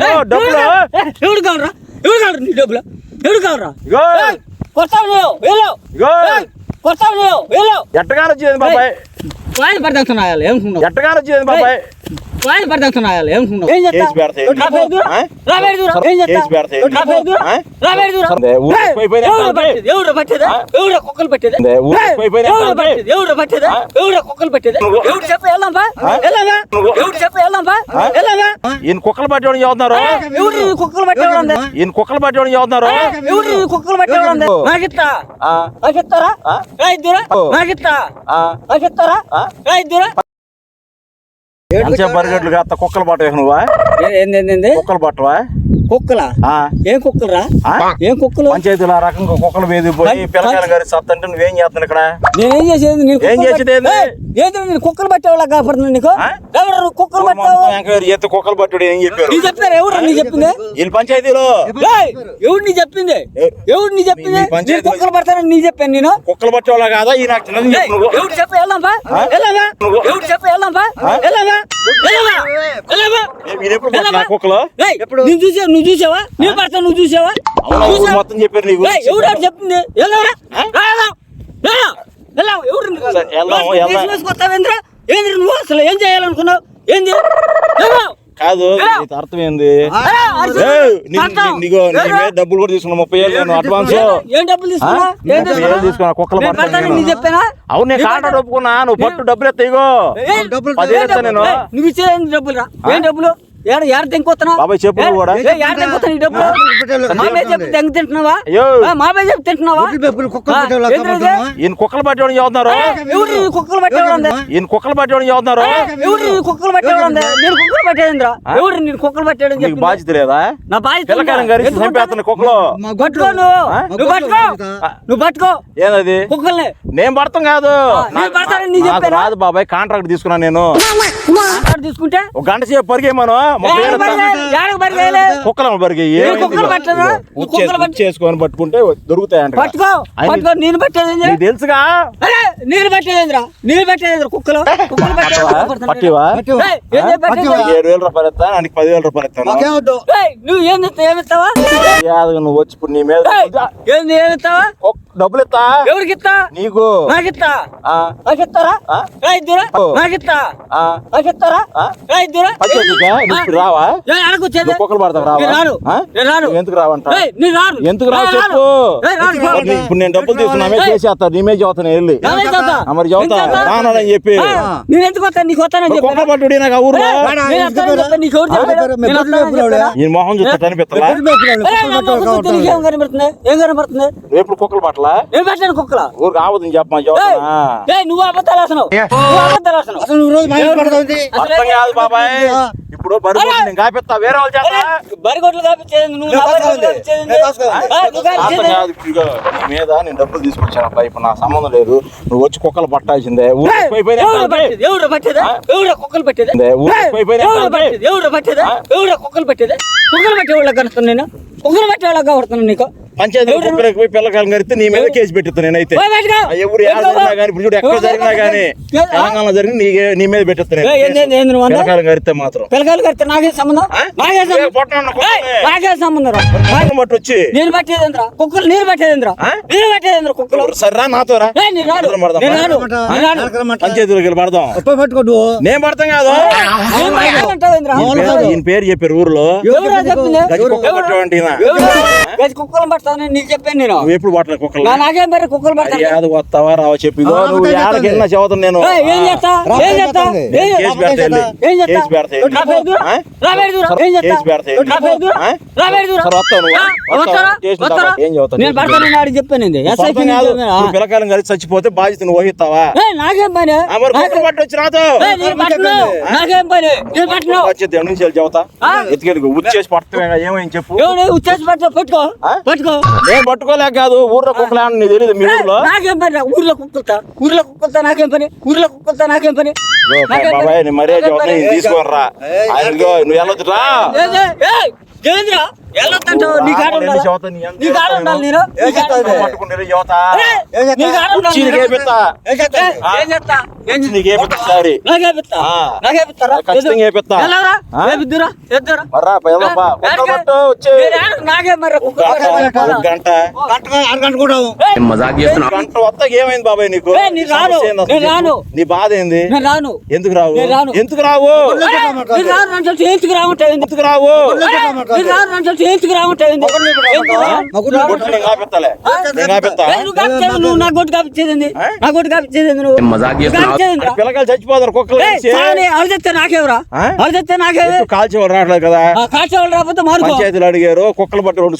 డబ్బులు. ఎవడు కావరా ఎవడు కావరా నీ డబ్బులు? ఎవడు కావరా ఇగో. కొడతావు నువ్వు వెళ్ళు. ఇగో. కొడతావు నువ్వు వెళ్ళు. ఎట్టగానే వచ్చింది బాబాయ్ పడతాస్తున్నాయాలి ఏమనుకున్నావు ఎట్టగానే వచ్చింది బాబాయ్? ఏం. ఏం ఏయ్, పోయిపోయినా ఎవడు? పట్టేది? ఎవడు కుక్కలు పట్టేది? ఎవడు? పట్టేది? ఎవడు పట్టేది? ఎవడు కుక్కలు పట్టేది? ఎవడు చెప్పు వెళ్దాం బా. ఆ? వెళ్దాం బా. నువ్వు- ఎవడు చెప్పు వెళ్దాం బా. ఆ? వెళ్దాం బా. ఈయన కుక్కలు పట్టేవాడిని చదువుతున్నారు ఎవడు కుక్కలు పట్టేవాడు ఉంది? ఈయన కుక్కలు పట్టేవాడిని చదువుతున్నారు ఎవడు కుక్కలు పట్టేవాడు ఉంది? నాకిత్తా. ఆ, నాకిత్తారా? ఆ? రా ఎంతసేపు పరిగెట్లు కాస్త కుక్కలు నువ్వా ఏ- ఏంది? కుక్కలు పట్టవా కుక్కలా? ఆ, ఏం కుక్కలురా? ఏం కుక్కలు? పంచాయతీలో ఆ రకంగా కుక్కలు వేది పోయి పం- పిల్లకాయలు గారి సత్తంటే నువ్వేం చేస్తున్నావు ఇక్కడ? నేనేం చేసేది? నేను ఏం కుక్కలు చేసేది ఏంది? నేను కుక్కలు పట్టేవాళ్ళ కాపాడుతున్నా నీకు? ఎవరు కుక్కలు పట్టావు? చేస్తే కుక్కలు పట్టుడు ఏం చెప్పారు? నీ చెప్పారు ఎవరు నీ చెప్పింది? వీళ్ళు పంచాయతీలో? ఏయ్, ఎవరు నీ చెప్పింది? ఎవరు నీ చెప్పింది? నేను కుక్కలు పడతానని నీ చెప్పాను నేను? కుక్కలు పట్టేవాళ్ళ కాదా? ఈ నాకు చిన్నది ఏయ్, చెప్పు నువ్వు ఎవరు చెప్పి వెళ్దాం బా. ఎవరు చెప్పి వెళ్దాం బా. వెళ్దామా ఏ, మీరు ఎప్పుడు పట్టిన వెళ్దామా? నువ్వు చూసావా? నేను పడతా నువ్వు చూసావా? మొత్తం చెప్పారు నీ ఎవరు చెప్పింది? ఎవరు నీకు? వేసుకొస్తావేంద్రా? ఏంది నువ్వు అసలు? ఏం చేయాలనుకున్నావు? ఏంది. కాదు అర్థం ఏంది? నీ-. నీ- నీ డబ్బులు కూడా తీసుకున్నా ముప్పై ఏళ్ళు నేను అడ్వాన్స్. ఏం డబ్బులు తీసుకున్నా కుక్కలు అవును నేను నీ కాంట్రాక్ట్ ఒప్పుకున్నా నువ్వు పట్టు డబ్బులు? నేను. నువ్వు ఇచ్చే డబ్బులు రా? ఏం డబ్బులు? ఏడ ఏడ తెంకొస్తున్నా బాబాయ్ చెప్పు నువ్వు కూడా. ఏడ తెంకొస్తున్నా ఈ డబ్బులు మామే చెప్పి తెంగ తింటున్నావా మామే చెప్పి తింటున్నావా కుక్కలు? ఈయన పట్టేవాడిని చదువుతున్నారు కుక్కలు పట్టేవాడు? ఈయన కుక్కలు పట్టేవాడిని చదువుతున్నారు కుక్కలు పట్టేవాడు? నేను కుక్కలు పట్టేదిరా ఆ? ఎవరు నేను కుక్కలు పట్టాడని నీకు చెప్పి బాధ్యత లేదా? నా బాధ్యత పిల్లకాయలు? గారి చంపేస్తున్న కుక్కలు? పట్టుకో నువ్వు పట్టుకో. నువ్వు పట్టుకో. ఏదది? కుక్కల్ని. నేను పడతాం కాదు. నేను? రాదు బాబాయ్ కాంట్రాక్ట్ తీసుకున్నా నేను. తీసుకుంటే? ఒక గంట సేపు పరిగేమను. కుక్కలు పట్ట- చేసుకొని పట్టుకుంటే దొరుకుతాయంట పట్టుకో పట్టుకో. నేను పట్టేది తెలుసుగా? నీళ్ళు పట్టేదేంద్రా నీళ్ళు పట్టేదేంద్రా కుక్కలు? కుక్కలు పట్టివా? ఏడు వేల రూపాయలు ఇస్తాను ఆయనకి పదివేల రూపాయలు ఇస్తాను నువ్వు ఏం తెస్తావు ఏమిస్తావా యాదగా నువ్వు వచ్చి ఇప్పుడు నీ మీద ఏంది ఏమిస్తావా ఒక్క డబ్బులు ఇస్తా ఎవరికి ఇస్తా నీకు నాకిస్తా ఆ, నాకిస్తారా ఇద్దురా. ఓ. నాకిస్తా ఆ, నాకిస్తారా ఇద్దురా. రావా? నువ్వు కుక్కలు పడతావు రావా? రాను. రాను. ఎందుకు రావంట? ఏయ్, నేను రాను. ఎందుకు రావు చెప్పు. ఇప్పుడు నేను డబ్బులు తీసుకున్నామే. చేసేస్తా నీ మీద చదువుతాను వెళ్ళి. మరి చదువుతా? రానని చెప్పి. నేను ఎందుకు వస్తాను? నీకు వస్తానని? కుక్కలు పట్టుడి నాకు నీకు. ఈ మొహం చూస్తే? నీకేం కనబడుతుంది? ఏం కనబడుతుంది? కుక్కలు పట్టలా నేను పెట్టాను కుక్కల. ఊరికి ఆవదని చెప్పమా నువ్వు అబద్ధాలు నువ్వు అబద్ధాలు అసలు నువ్వు రోజు అర్థం కాదు బాబాయ్. ఇప్పుడు బడి నేను కాపిస్తా వేరే వాళ్ళు చేస్తా బరిగొడ్లు కాపించేది నువ్వు. కాదు మీద నేను డబ్బులు తీసుకొచ్చాను. అబ్బాయి ఇప్పుడు నా సంబంధం లేదు. నువ్వు వచ్చి కుక్కలు పట్టాల్సిందే. ఎవరు పట్టేది? కుక్కలు పట్టేది? ఎవరు పట్టేది? కుక్కలు పట్టేది? కుక్కలు పట్టే వాళ్ళకి కడుతున్నాను నేను. కుక్కలు నీకు. పంచాయతీ పిల్లకాయలు కడితే నీ మీద కేసు నేనైతే. ఎవరు? జరిగినా కానీ ఇప్పుడు చూడు ఎక్కడ ఎవరు జరిగినా కానీ ఏ- ఆ? తెలంగాణలో జరిగిన నీ నీ మీద పెట్టేస్తాను? పిల్లకాయలు కడితే మాత్రం. పిల్లకాయలు కడితే నాకే సంబంధం? నాకే సంబంధం. నాకే నేను పట్టేదేంద్రా? కుక్కలు నేను పట్టేదేంద్రా? నేను నాతో. పంచాయతీలోకి పడదాం. పడతాం కాదు? ఈయన పేరు- పేరు చెప్పారు ఊర్లో. కుక్కలు నీకు చెప్పాను నేను. ఎప్పుడు పట్టలే కుక్కలు? నా నాకేం మరి కుక్కలు పడతాను? యాదు వస్తావా రావా చెప్పి. నువ్వు చదువుతాను నేను. ఏం చేస్తా? ఏం చేస్తా? కేసు? కేసు? కేసు ఏం పిల్లకాయలు కలిసి చచ్చిపోతే బాధ్యత నువ్వు వహిస్తావా నాకేం పని? మరి పట్టు వచ్చి పట్టను. నాకేం పని? నుంచి ఆ? ఎత్తుకెళ్ళి ఉచ్చేసి పట్టమే ఏమైంది చెప్పు? ఉచ్చేసి పట్టుకో పట్టుకో? పట్టుకో. నేను పట్టుకోలేక కాదు ఊర్లో కుక్కలు నీకు తెలియదు మీ ఊర్లో? నాకేం పని? ఊర్లో కుక్కలతో. ఊర్లో కుక్కలతో నాకేం పని? ఊర్లో కుక్కలతో నాకేం పని? తీసుకోరా నువ్వు వెళ్ళొద్దురా. వెళ్ళొద్దంటావు నీ కాడ ఉండాలా? కాడ ఉండాలి నేను? కాడ. పట్టుకుంటే కాడ ఉండాలి. ఏ, చెప్తా ఏం? నీకే సారీ. ఖచ్చితంగా ఎద్దురా? మర్రా వచ్చే. మరి గంట గంట. ఏయ్, మజాక్ చేస్తున్నా గంట వస్తాకి ఏమైంది బాబాయ్ నీకు? రాను. నేను రాను. నీ బాధ ఏంది? నేను రాను. ఎందుకు రావు? నేను రాను. ఎందుకు రావు? ఏయ్, నేను రాను అంటే ఎందుకు రావు? నేను రాను అంటే ఎందుకు రావుంటావు ఎందుకు ఎందుకు? కొట్టు నేను కాపెత్తాలే ఆ? నేను కాపెత్తా ఏయ్, నువ్వు కాపిచ్చేది నువ్వు? నా గొడ్డు కాపిచ్చేది ఏంది? ఆ? నా గొడ్డు కాపిచ్చేది ఏంది నువ్వు? మజాక్ చేస్తున్నావా? కాపిచ్చేది ఏందిరా? పిల్లకాయలు చచ్చిపోతారు కుక్కలు ఏయ్, కలిసి. సావని, ఎవరు చెప్తే నాకేవరా? ఆ? ఎవరు చెప్తే నాకేవి ఎత్తు కాల్చేవారు రావట్లేదు కదా? కాల్చేవాళ్ళు రాకపోతే మారుకో. పంచాయతీలు అడిగారు కుక్కలు పట్టి రెండు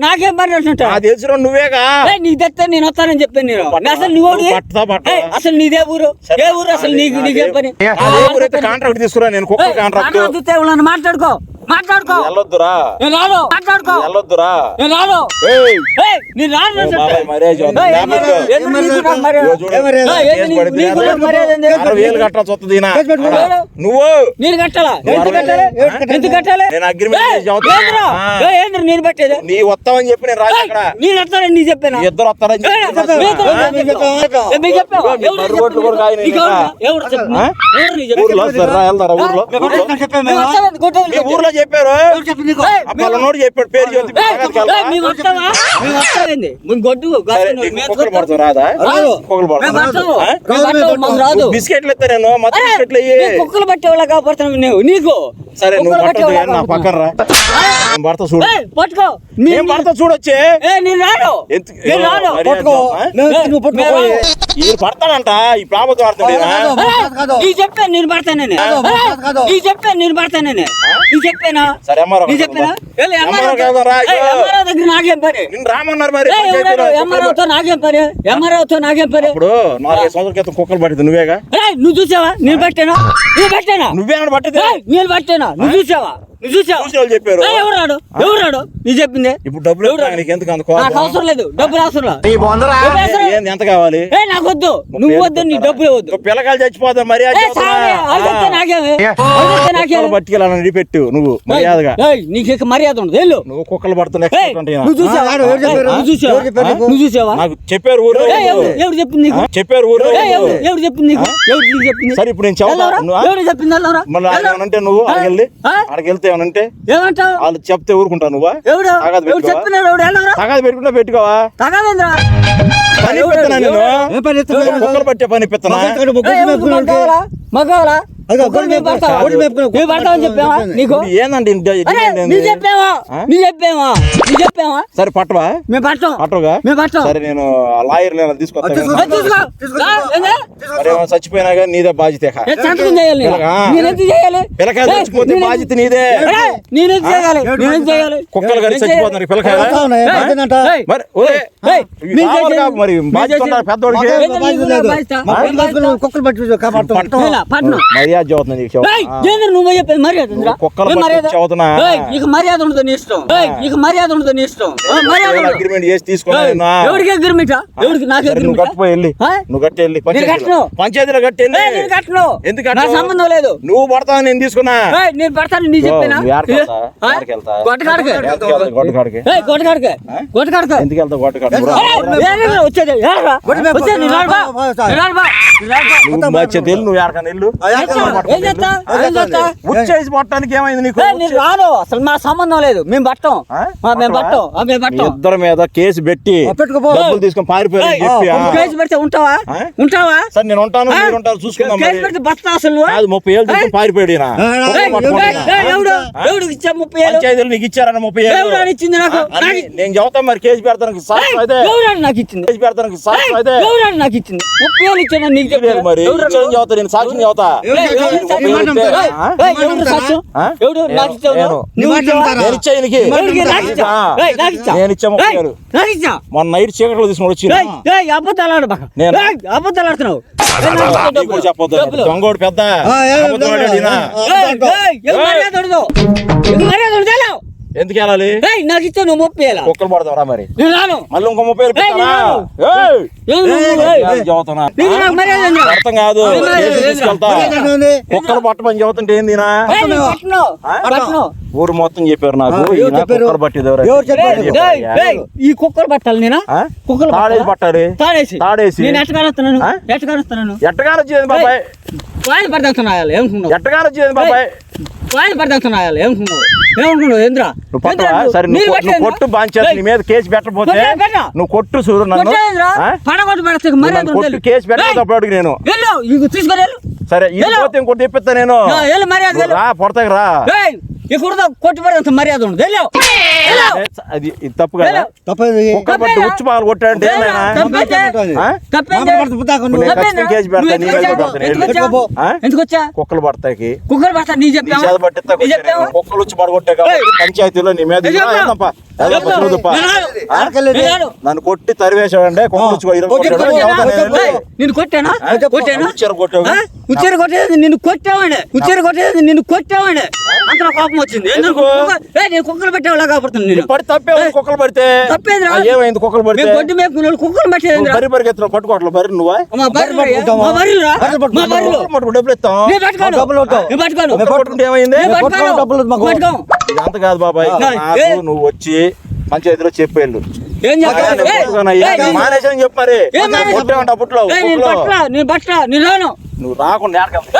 నాకేం పని నువ్వేగా? నీకు తెస్తే నేను వస్తానని చెప్పాను నేను? అసలు నువ్వు అసలు నీదే ఊరు? ఏ ఊరు? అసలు నీకు నీకేం పని? కాంట్రాక్ట్ తీసుకురా నేను కుక్క ఏయ్, కాంట్రాక్ట్ మాట్లాడుకో. మాట్లాడుకో వెళ్ళొద్దురా నేను రాను మాట్లాడుకో వెళ్ళొద్దురా నేను రాను రాను. నువ్వు కట్టాలా ఎందుకు కట్టాలి పెట్టేది నీ వస్తావని చెప్పి నేను రాజు ఏయ్, అక్కడ నేను వస్తానని నీ చెప్పానా ఇద్దరు వస్తారని? ఊర్లో ఊర్లో చెప్పారు? పలానోడు చెప్పాడు పేరు రాదా? రాదు. బిస్కెట్లు ఇస్తా నేను మత అరే, బిస్కెట్లు ఇయ్యి. మేము కుక్కలు పట్టేవాళ్ళ కాపాడుతున్నావు నువ్వు నీకు సరే నువ్వు పట్టదు నా పక్కన రా. నేను భర్త చూడు. పట్టుకో. నేను భర్త చూడొచ్చే. ఏ నేను రాను. రాను. పట్టుకో. ఈయన పడతాడంట ఈ ఆడుతాడు. అరే, నీ చెప్పాను నేను పడతానని నీ చెప్పాను నేను పడతానని చెప్పానా నీ చెప్పానా నాకేం పని? రామన్నారు మరి ఎంఆర్ఓతో నాకేం పని? ఎంఆర్ఓతో నాకేం పని? ఇప్పుడు నాలుగైదు సంవత్సరాల క్రితం కుక్కలు పట్టింది నువ్వేగా? ఏయ్, నువ్వు చూసావా? నేను పట్టానా? నువ్వు పట్టానా? నువ్వేమన్నా పట్టింది ఏయ్, నేను పట్టానా? నువ్వు చూసావా? నువ్వు చూసావా? చూసిన వాళ్ళు చెప్పారు. ఏయ్, ఎవరు రాడు? ఎవరు రాడు? నీ చెప్పింది? ఇప్పుడు డబ్బులు ఎందుకు నాకు అవసరం లేదు. డబ్బులు అవసరం ఎంత కావాలి? ఏ నాకు వద్దు. నువ్వు వద్దు నీ డబ్బులు వద్దు. పిల్లకాయలు చచ్చిపోతారు మర్యాద ఏ సావే, వాళ్ళు చెప్తే నాకేమి? వాళ్ళు చెప్తే నాకేమి పట్టుకెళ్ళాలని పెట్టు నువ్వు మర్యాదగా. ఏయ్, నీకు మర్యాద ఉండదు? వెళ్ళు. నువ్వు కుక్కలు పడుతున్న ఏయ్, expert అంటే ఈయన. నువ్వు చూసావా? ఎవరు చెప్పారు? నీకు? ఊర్లో ఏయ్, ఎవరు? ఎవరు చెప్పింది నీకు? చెప్పారు ఊర్లో ఎవరు? ఎవరు చెప్పింది నీకు? ఎవరు నీకు చెప్పింది? సరే ఇప్పుడు నేను? ఎవరు చెప్పింది? మళ్ళీ వెళ్ళు. అంటే నువ్వు? అక్కడికి వెళ్తే ఏమనంటే? ఏమంటావు? వాళ్ళు చెప్తే ఊరుకుంటావు నువ్వా? ఎవడు? తాగదు పెట్టుకుంటే పెట్టుకోవా? తగవేంద్రా పని పెత్తనా నేను? కుక్కలు పట్టే పని పెత్తనా మగవాలా ఏందండి ఇంత- ఇది అరే ఏంది? నీ చెప్పావా? ఆ? నీ చెప్పావా? నీ చెప్పావా? సరే పట్టవా? మేము పట్టవుగా? సరే నేను లాయర్ నేను తీసుకొస్తాను ఏమైనా చచ్చిపోయినా కానీ నీదే బాధ్యత ఏ, చచ్చిపోతే బాధ్యత నీదే. నేను చేయాలి? నేను చేయాలి? కుక్కలు కలిసి నేను చచ్చిపోతున్నారు. ఏయ్, మరి బాధ్యత పెద్దోడికి? కుక్కలు పట్టి. కాపాడుతాం నేనా? పట్నం. మర్యాద చదువుతున్నా నీకు నువ్వు చెప్పేది మర్యాద? కుక్కలు? చదువుతున్నా. నీకు మర్యాద ఉండదు నీ ఇష్టం నీకు మర్యాద ఉండదు నీ ఇష్టం. అగ్రిమెంట్ చేసి తీసుకున్నా. ఎవరికి అగ్రిమెంట్ ఎవరికి నాకు అగ్రిమెంట్ కట్టిపోయి వెళ్ళి? నువ్వు కట్టి వెళ్ళి పంచాయతీలో కట్టను. పంచాయతీలో కట్టి వెళ్ళి కట్టను ఎందుకు నా? సంబంధం లేదు నువ్వు పడతావు నేను తీసుకున్నా నేను పడతాను నీ చెప్పేనా? గొట్టకాడికి. గొట్టకాడికి. గొట్టకాడికి. ఎందుకు వెళ్తావు ఏయ్, వచ్చేది? వచ్చేది. నువ్వు ఎక్కడికైనా వెళ్ళు? ఉచ్చేసి పట్టడానికి ఏమైంది నీకు? రాను అసలు మా సంబంధం లేదు. మేము పట్టం. మేము పట్టం. ఆ, మేము పట్టం. ఇద్దరి మీద కేసు పెట్టి. డబ్బులు తీసుకొని. ఒక కేసు పెడితే ఉంటావా? ఉంటావా? సరే నేను ఉంటాను? మీరు ఉంటారు చూసుకుందాం కేసు. పెడితే బస్తా అసలు? కాదు ముప్పై ఏళ్ళు తీసుకొని పారిపోయాడు ఎవడు? ఎవడు ఇచ్చా ముప్పై ఏళ్ళు? పంచాయతీలు నీకు ఇచ్చారన్న ముప్పై ఏళ్ళు? ఇచ్చింది నాకు? నేను చెబుతాను మరి కేసు సాక్ష్యం అదే ఎవడు నాకు ఇచ్చింది? కేసు పెడతానికి సాక్ష్యం అదే ఎవడు నాకు ఇచ్చింది? ముప్పై ఏళ్ళు ఇచ్చాను నీకు లేదు చెప్పాను మరి ఇచ్చాను చెబుతా నేను సాక్ష్యం చెబుతా. నేను. మొన్న నైట్ చీకట్లో తీసుకుని వచ్చి అబద్ధాలు. నేను? అబద్ధాలు. చెప్పొద్దు. దొంగోడు పెద్ద ఎందుకు వెళ్ళాలి? ఏయ్, నాకు ఇచ్చే నువ్వు ముప్పై వేల? కుక్కలు పడతావరా మరి. నేను మళ్ళీ ఇంకో ముప్పై? అర్థం కాదు? కుక్కలు పట్టమని? పట్టను. ఊరు మొత్తం చెప్పారు నాకు? కుక్కలు ఈ కుక్కలు పట్టాలి నేనా? ఆ? కుక్కలు తాడేసి పట్టాలి తాడేసి. తాడేసి. నేను ఎట్టగానొస్తున్నాను? ఎట్టగానొస్తున్నాను ఎట్టగానే వచ్చేది బాబాయ్? వాయిస్ పడతాను ఏమనుకున్నావు ఎట్టగానే వచ్చేది బాబాయ్? పడతాను ఏమనుకున్నావు ఏమనుకున్నావు ఏంద్రా నువ్వు పట్టవా సరే నువ్వు కొ- నువ్వు కొట్టు బాంచేది నీ మీద కేసు పెట్టకపోతే. నువ్వు కొట్టు చూడు నన్ను ఆ? పడగొట్టు పెడతా నువ్వు మర్యాద నన్ను కొట్టు ఉండదు. కేసు పెట్టకపోతే అప్పుడు నేను వెళ్ళు ఇక తీసుకొని వెళ్ళు సరే ఇది వెళ్ళు. పోతే ఇంకోటి తెప్పిస్తా నేను వెళ్ళు మర్యాద నువ్వు వెళ్ళు రా పొడతాకి రా ఏయ్, ఇక్కడ కొట్టి పడేంత మర్యాద ఉండదు వెళ్ళు వెళ్ళు. ఏ, అది ఇది తప్పు కదా వెళ్ళు. తప్పేది కుక్క పట్టి ఉచ్చి పగలు కొట్టాడంటే వెళ్ళు. ఏమైనా? తప్పైతే. ఆ? తప్పేంటి? మామూలు పడుతు పుట్టాకు ఇప్పుడు నువ్వు. నేను తప్పేంటి? ఖచ్చితంగా కేసు పెడతా, నువ్వు నీ ఎందుకు మీద వచ్చావు? పెడతాను. ఎందుకు ఎందుకు వచ్చావు? ఆ? ఎందుకు వచ్చా కుక్కలు పడతాకి కుక్కలు పడతా నీ నీ చెప్పావా చేత పట్టిస్తా నీ చెప్పావా కుక్కలు వచ్చి పడగొట్టే కాబట్టి ఏయ్. పంచాయతీలో నన్ను కొట్టి చెబుతా నేను. కొట్టానా? కొట్టానా? ఉచ్చెర కొట్టేది నిన్ను కొట్టావండి ఉచ్చెర కొట్టేది నిన్ను కొట్టావండి అంత కోపం వచ్చింది. నేను కుక్కలు పెట్టేవాళ్ళ కాపాడుతున్నాను నేను. పడి తప్పే కుక్కలు పడితే? తప్పేదిరా? ఆ, ఏమైంది కుక్కలు పడితే? గొడ్డు వాళ్ళు కుక్కలు పెట్టేది బరి పరిగెత్తులో పట్టుకోవట్లేదు బరి నువ్వా? డబ్బులు ఇస్తాం. డబ్బులు ఏమైంది. డబ్బులు. ఇదంత కాదు బాబాయ్. నువ్వు వచ్చి చెప్పేళ్ళు? ఏయ్, ఏయ్, నేను- మానేసని చెప్పు మరి అప్పట్లో నువ్వు రాకుండా రాకుండా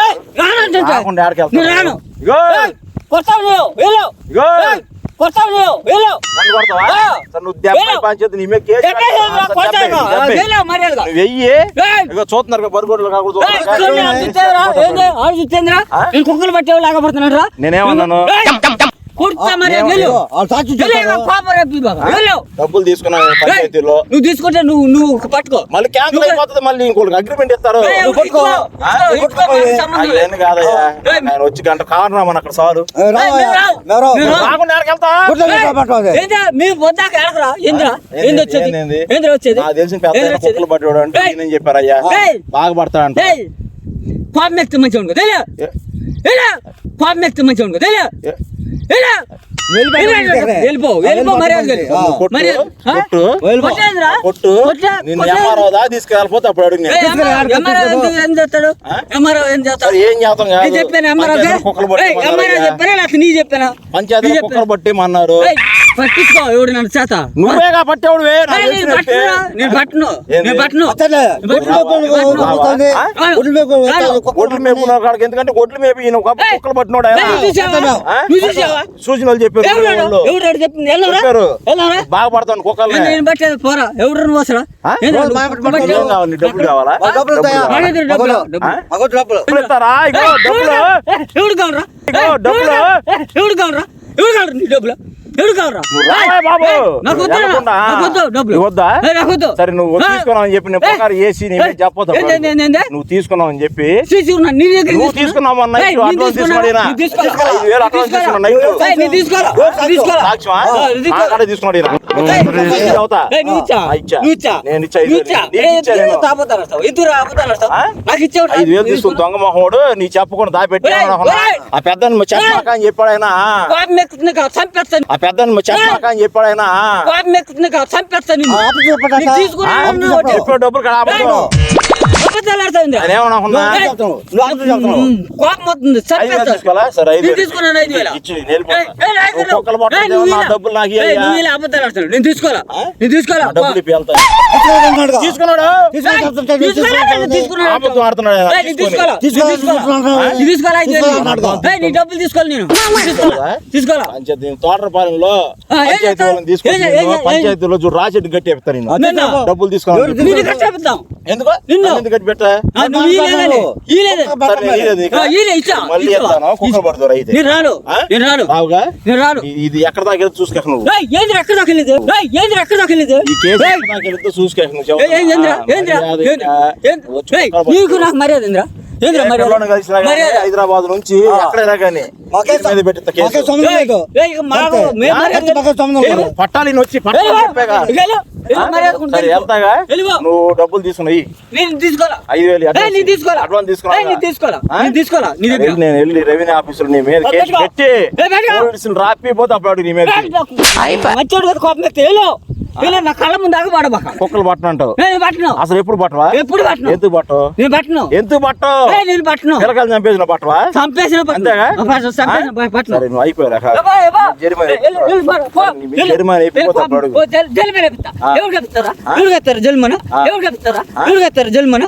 చూస్తున్నారు బరిగొడ్లు కాకూడదు కుక్కలు రా నేనేమన్నాను? డబ్బులు పంచాయతీలో. నువ్వు తీసుకుంటే నువ్వు నువ్వు పట్టుకో. మళ్ళీ క్యాన్సిల్ అయిపోతుంది మళ్ళీ ఇంకోటి అగ్రిమెంట్ ఇస్తారు. నేను వచ్చి గంట కారణం అక్కడ సారు. తెలిసిన పట్టేవాడు అంటే. నేను చెప్పారయ్యా. బాగా పడతాడంట కోపం ఎక్కితే మంచిగా ఉండదు కోపం ఎక్కితే మంచిగా ఉండదు వెళ్ళిపో వెళ్ళిపో తీసుకెళ్ళిపోతే అప్పుడు అడుగు ఏం చేస్తాడు? ఎంఆర్ఓ ఏం చేస్తాడు? ఏం చేస్తాం చెప్పాను ఎంఆర్ఓ లేకపోతే నీ చెప్పానా? పంచాయతీలో నీ కుక్కలు చెప్పానా? పట్టేమన్నారు ఏయ్, పట్టించుకో ఎవడు నన్ను చేత? నువ్వేగా పట్టేవాడు నేను పట్టును? నేను పట్టును. ఒడ్లు కాడికి? ఎందుకంటే ఒడ్లు మేపి ఈయన. కుక్కలు పట్టినోడు చెప్పారు చెప్పింది చెప్పారు. బాగా పడతాను నేను పట్టేది పోరా. నువ్వు అసలు నీకు డబ్బులు కావాలా? మా డబ్బులు ఉంటాయా? కావాలా? అడిగితే డబ్బులు డబ్బులు. ఆ? మగ డబ్బులు డబ్బులు. ఇస్తారా? ఇగో ఏయ్, డబ్బులు. ఏయ్, ఎవడు కావరా ఇగో డబ్బులు. ఎవడు కావరా ఎవడు కావరా నీ డబ్బులు? ఎవడు కావరా? నువ్వు రావే బాబు. ఏయ్, నాకు వద్దు వెళ్ళకుండా. నాకు వద్దు డబ్బులు. నీకు వద్దా? ఏయ్, నాకు వద్దు. సరే నువ్వు ఆ? తీసుకున్నావు అని చెప్పి నేను ఏసీ చెప్పొద్దు? నువ్వు తీసుకున్నావు అని చెప్పి నీ దగ్గర నువ్వు? తీసుకున్నావు అన్న అడ్వాన్స్ తీసుకున్నాడు. ఐదు వేలు అడ్వాన్స్. తీసుకున్నాడు తీసుకున్నాడు దొంగ మొహోడు నీ చెప్పకుండా దాపెట్టి పెద్ద చెప్పాక అని చెప్పాడు ఆయన. ఆ పెద్ద చెప్పాక అని చెప్పాడు ఆయన కోపం ఎక్కుతుంది కదా, చంపేస్తాను నిన్ను. ఆ, ఆఫీస్ చెప్పండి నీకు అక్క. తీసుకుని ఆ? ఉన్నావు ఒకటి. చెప్పే డబ్బులు కదా కోపం వస్తుంది. తీసుకోవాలా? నేను? నేను నా డబ్బులు నేను పంచాయతీలో రాజెడ్డి గట్టి. చెప్పు. డబ్బులు తీసుకోవాలి. ఎందుకు? నిన్ను. ఎందుకు పెట్టా ఇది ఎక్కడ దాకా నువ్వు. ఏంది ఎక్కడ దాకా వెళ్ళేది? ఏయ్, ఏంది ఎక్కడ దాకా ఈ కేసు మర్యాద నీకు. నాకు ఏందిరా? హైదరాబాద్ నుంచి ఎక్కడైనా కానీ. పట్టాలి వచ్చి పట్టాలి వెళ్ళిపో. నువ్వు డబ్బులు తీసుకున్నాయి ఐదు వేలు అడ్వాన్స్ తీసుకోవాలా నేను వెళ్ళి రెవెన్యూ ఆఫీసులో నీ మీద కేసు. పెట్టి రాపిపోతే అప్పుడు నీ మీద కోపం నా కళ్ళ ముందు దాకా పడబాక. కుక్కలు నేను పట్టను. అసలు ఎప్పుడు పట్టవా? ఎప్పుడు పట్టను. ఎందుకు పట్టవు? నేను పట్టను. ఎందుకు పట్టవు? నేను పట్టను. పిల్లకాయలు చంపేసిన పట్టవా? చంపేసిన అంతేగా? పట్టను. సరే నువ్వు అయిపోయారా. జరిమానా వెళ్ళు, వెళ్ళు, పో, పో. నీ వెళ్ళు. జరిమానా